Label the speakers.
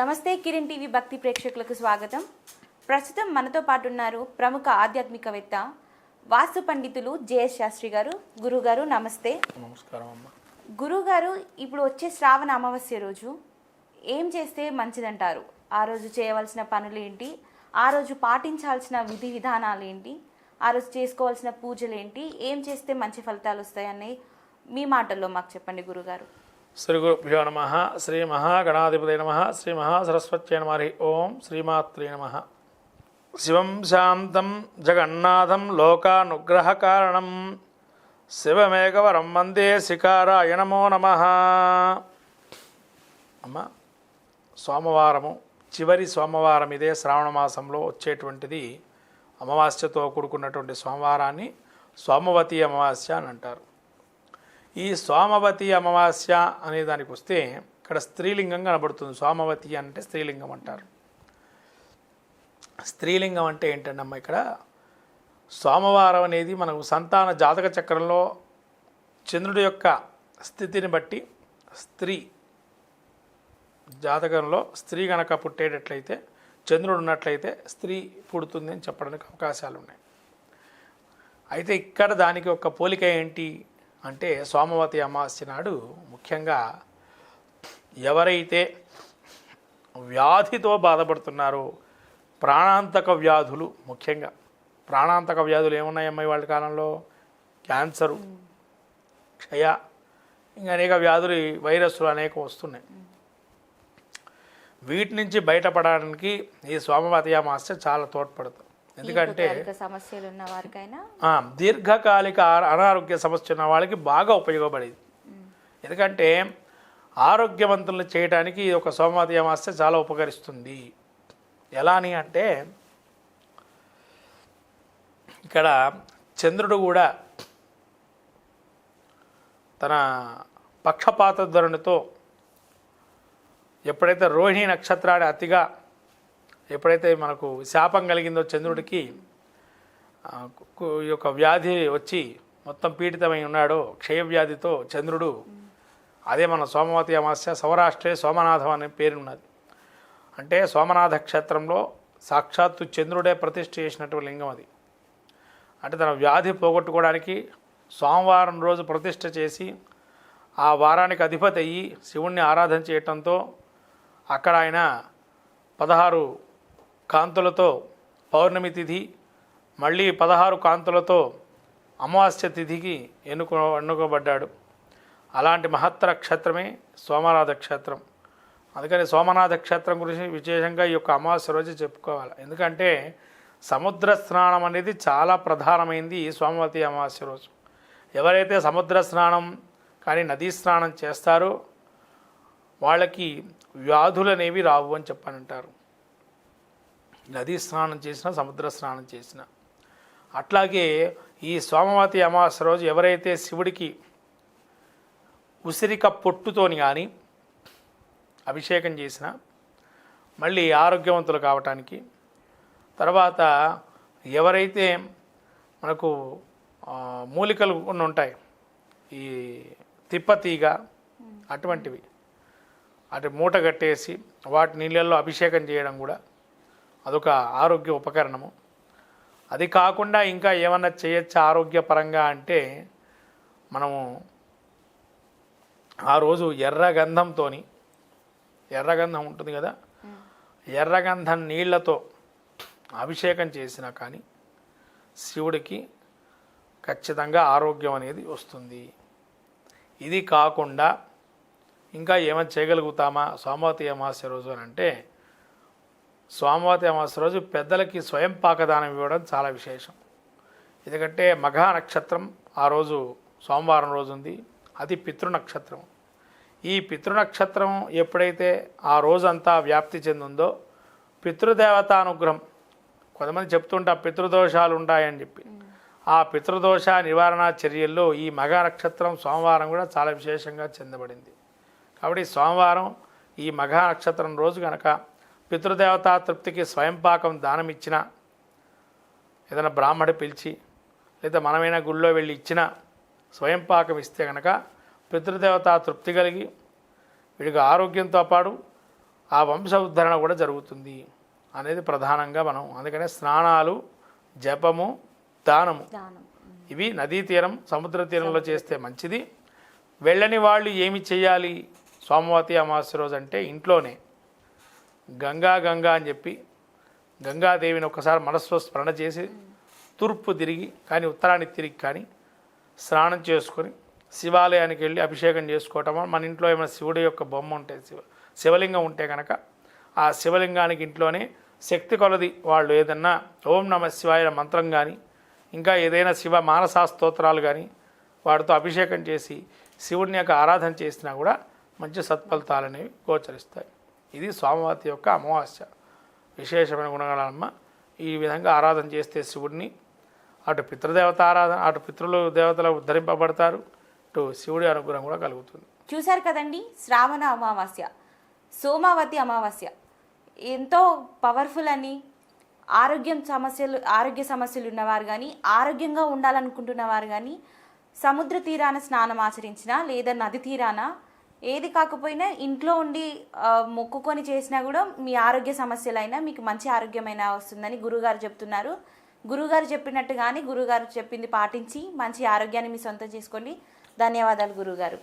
Speaker 1: నమస్తే కిరణ్ టీవీ భక్తి ప్రేక్షకులకు స్వాగతం. ప్రస్తుతం మనతో పాటు ఉన్నారు ప్రముఖ ఆధ్యాత్మికవేత్త వాస్తు పండితులు జేఎస్ శాస్త్రి గారు. గురుగారు నమస్తే.
Speaker 2: నమస్కారం అమ్మ.
Speaker 1: గురుగారు ఇప్పుడు వచ్చే శ్రావణ అమావాస్య రోజు ఏం చేస్తే మంచిదంటారు? ఆ రోజు చేయవలసిన పనులు ఏంటి? ఆ రోజు పాటించాల్సిన విధి విధానాలు ఏంటి? ఆ రోజు చేసుకోవాల్సిన పూజలు ఏంటి? ఏం చేస్తే మంచి ఫలితాలు వస్తాయని మీ మాటల్లో మాకు చెప్పండి గురుగారు.
Speaker 2: శ్రీ గురుభ్యో నమ శ్రీ మహాగణాధిపతి నమ శ్రీ మహాసరస్వత్యై నమ హరి ఓం శ్రీమాత్రే నమ. శివం శాంతం జగన్నాథం లోకానుగ్రహకారణం. శివమేకవరం వందే శిఖారాయ నమో నమ. అమ్మ సోమవారము చివరి సోమవారం ఇదే శ్రావణ మాసంలో వచ్చేటువంటిది అమావాస్యతో కూడుకున్నటువంటి సోమవారాన్ని సోమవతి అమావాస్య అని అంటారు. ఈ సోమవతి అమావాస్య అనే దానికి వస్తే ఇక్కడ స్త్రీలింగం కనబడుతుంది. సోమవతి అంటే స్త్రీలింగం అంటారు. స్త్రీలింగం అంటే ఏంటండమ్మా ఇక్కడ? సోమవారం అనేది మనకు సంతాన జాతక చక్రంలో చంద్రుడి యొక్క స్థితిని బట్టి స్త్రీ జాతకంలో స్త్రీ గనక పుట్టేటట్లయితే చంద్రుడు ఉన్నట్లయితే స్త్రీ పుడుతుంది అని చెప్పడానికి అవకాశాలు ఉన్నాయి అయితే ఇక్కడ దానికి ఒక పోలిక ఏంటి? అంటే సోమవతి అమావాస్య నాడు ముఖ్యంగా ఎవరైతే వ్యాధితో బాధపడుతున్నారో ప్రాణాంతక వ్యాధులు ముఖ్యంగా. ప్రాణాంతక వ్యాధులు ఏమున్నాయమ్మాయి వాళ్ళ కాలంలో? క్యాన్సరు క్షయ ఇంకా అనేక వ్యాధులు వైరస్లు అనేక వస్తున్నాయి. వీటి నుంచి బయటపడడానికి ఈ సోమవతి అమాస్య చాలా తోడ్పడుతుంది. ఎందుకంటే
Speaker 1: సమస్యలు ఉన్న వారికైనా
Speaker 2: దీర్ఘకాలిక అనారోగ్య సమస్య ఉన్న వాళ్ళకి బాగా ఉపయోగపడేది. ఎందుకంటే ఆరోగ్యవంతులను చేయడానికి ఈ ఒక సోమవతి అమావాస్య చాలా ఉపకరిస్తుంది. ఎలా అని అంటే ఇక్కడ చంద్రుడు కూడా తన పక్షపాత ధోరణితో ఎప్పుడైతే రోహిణి నక్షత్రాన్ని అతిగా ఎప్పుడైతే మనకు శాపం కలిగిందో చంద్రుడికి కు- ఈ యొక్క వ్యాధి వచ్చి మొత్తం పీడితమై ఉన్నాడో క్షయవ్యాధితో చంద్రుడు అదే మన సోమవతి అమాస్య సౌరాష్ట్రే సోమనాథం అనే పేరు ఉన్నది అంటే సోమనాథ క్షేత్రంలో సాక్షాత్తు చంద్రుడే ప్రతిష్ఠ చేసినటువంటి లింగం అది. అంటే తన వ్యాధి పోగొట్టుకోవడానికి సోమవారం రోజు ప్రతిష్ఠ చేసి ఆ వారానికి అధిపతి అయ్యి శివుణ్ణి ఆరాధన చేయటంతో అక్కడ ఆయన పదహారు కాంతులతో పౌర్ణమి తిథి మళ్ళీ పదహారు కాంతులతో అమావాస్య తిథికి ఎన్నుకో ఎన్నుకోబడ్డాడు. అలాంటి మహత్తర క్షేత్రమే సోమనాథ క్షేత్రం. అందుకని సోమనాథ క్షేత్రం గురించి విశేషంగా ఈ యొక్క అమావాస్య రోజు చెప్పుకోవాలి. ఎందుకంటే సముద్ర స్నానం అనేది చాలా ప్రధానమైంది ఈ సోమవతి అమావాస్య రోజు. ఎవరైతే సముద్ర స్నానం కానీ నదీ స్నానం చేస్తారో వాళ్ళకి వ్యాధులు అనేవి రావు అని చెప్పనంటారు. నదీ స్నానం చేసినా సముద్ర స్నానం చేసినా. అట్లాగే ఈ సోమవతి అమావాస్య రోజు ఎవరైతే శివుడికి ఉసిరిక పొట్టుతోని కానీ అభిషేకం చేసినా మళ్ళీ ఆరోగ్యవంతులు కావటానికి తర్వాత ఎవరైతే మనకు మూలికలు కొన్ని ఉంటాయి ఈ తిప్పతీగ అటువంటివి అటు మూట కట్టేసి వాటి నీళ్ళల్లో అభిషేకం చేయడం కూడా అదొక ఆరోగ్య ఉపకరణము. అది కాకుండా ఇంకా ఏమన్నా చేయొచ్చు ఆరోగ్యపరంగా అంటే మనము ఆ రోజు ఎర్రగంధంతో ఎర్రగంధం ఉంటుంది కదా ఎర్రగంధం నీళ్ళతో అభిషేకం చేసినా కానీ శివుడికి ఖచ్చితంగా ఆరోగ్యం అనేది వస్తుంది. ఇది కాకుండా ఇంకా ఏమైనా చేయగలుగుతామా? సోమవతి అమాస్య రోజు అని అంటే సోమవతి అమావాస్య రోజు పెద్దలకి స్వయం పాకదానం ఇవ్వడం చాలా విశేషం. ఎందుకంటే మఘా నక్షత్రం ఆ రోజు సోమవారం రోజు ఉంది. అది పితృ నక్షత్రం. ఈ పితృ నక్షత్రం ఎప్పుడైతే ఆ రోజంతా వ్యాప్తి చెందుందో పితృదేవతానుగ్రహం కొంతమంది చెప్తుంటా పితృదోషాలు ఉంటాయని చెప్పి. ఆ పితృదోష నివారణ చర్యల్లో ఈ మగ నక్షత్రం సోమవారం కూడా చాలా విశేషంగా చెందబడింది. కాబట్టి సోమవారం ఈ మఘా నక్షత్రం రోజు కనుక పితృదేవతా తృప్తికి స్వయంపాకం దానం ఇచ్చిన ఏదైనా బ్రాహ్మడి పిలిచి లేదా మనమైనా గుళ్ళో వెళ్ళి ఇచ్చిన స్వయంపాకం ఇస్తే కనుక పితృదేవత తృప్తి కలిగి వీడికి ఆరోగ్యంతో పాటు ఆ వంశ ఉద్ధరణ కూడా జరుగుతుంది అనేది ప్రధానంగా మనం అందుకనే స్నానాలు జపము దానము.
Speaker 1: దానం.
Speaker 2: ఇవి నదీ తీరం సముద్ర తీరంలో చేస్తే మంచిది. వెళ్ళని వాళ్ళు ఏమి చేయాలి? సోమవతి అమావాస్య రోజు అంటే ఇంట్లోనే. గంగా గంగా అని చెప్పి గంగాదేవిని ఒకసారి మనస్సు స్మరణ చేసి తూర్పు తిరిగి కానీ ఉత్తరానికి తిరిగి కానీ స్నానం చేసుకొని శివాలయానికి వెళ్ళి అభిషేకం చేసుకోవటం మన ఇంట్లో ఏమైనా శివుడి యొక్క బొమ్మ ఉంటే శివ శివలింగం ఉంటే కనుక ఆ శివలింగానికి ఇంట్లోనే శక్తి కొలది వాళ్ళు ఏదన్నా ఓం నమ శివాయ మంత్రం కానీ ఇంకా ఏదైనా శివ మానసా స్తోత్రాలు కానీ వాటితో అభిషేకం చేసి శివుడిని యొక్క ఆరాధన చేసినా కూడా మంచి సత్ఫలితాలు అనేవి గోచరిస్తాయి. ఇది సోమవతి యొక్క అమావాస్య. విశేషమైన గుణగణమ్మ ఈ విధంగా ఆరాధన చేస్తే శివుడిని అటు పితృదేవత ఆరాధన అటు పితృలు దేవతలు ఉద్ధరింపబడతారు. ఇటు శివుడి అనుగ్రహం కూడా కలుగుతుంది.
Speaker 1: చూశారు కదండి? శ్రావణ అమావాస్య సోమావతి అమావాస్య. ఎంతో పవర్ఫుల్ అని ఆరోగ్యం సమస్యలు ఆరోగ్య సమస్యలు ఉన్నవారు కానీ ఆరోగ్యంగా ఉండాలనుకుంటున్నవారు కానీ సముద్ర తీరాన స్నానం ఆచరించినా లేదా నది తీరాన ఏది కాకపోయినా ఇంట్లో ఉండి మొక్కుకొని చేసినా కూడా మీ ఆరోగ్య సమస్యలైనా మీకు మంచి ఆరోగ్యమైన వస్తుందని గురుగారు చెప్తున్నారు. గురుగారు చెప్పినట్టుగానే గురుగారు చెప్పింది పాటించి మంచి ఆరోగ్యాన్ని మీ సొంతం చేసుకోండి. ధన్యవాదాలు గురుగారు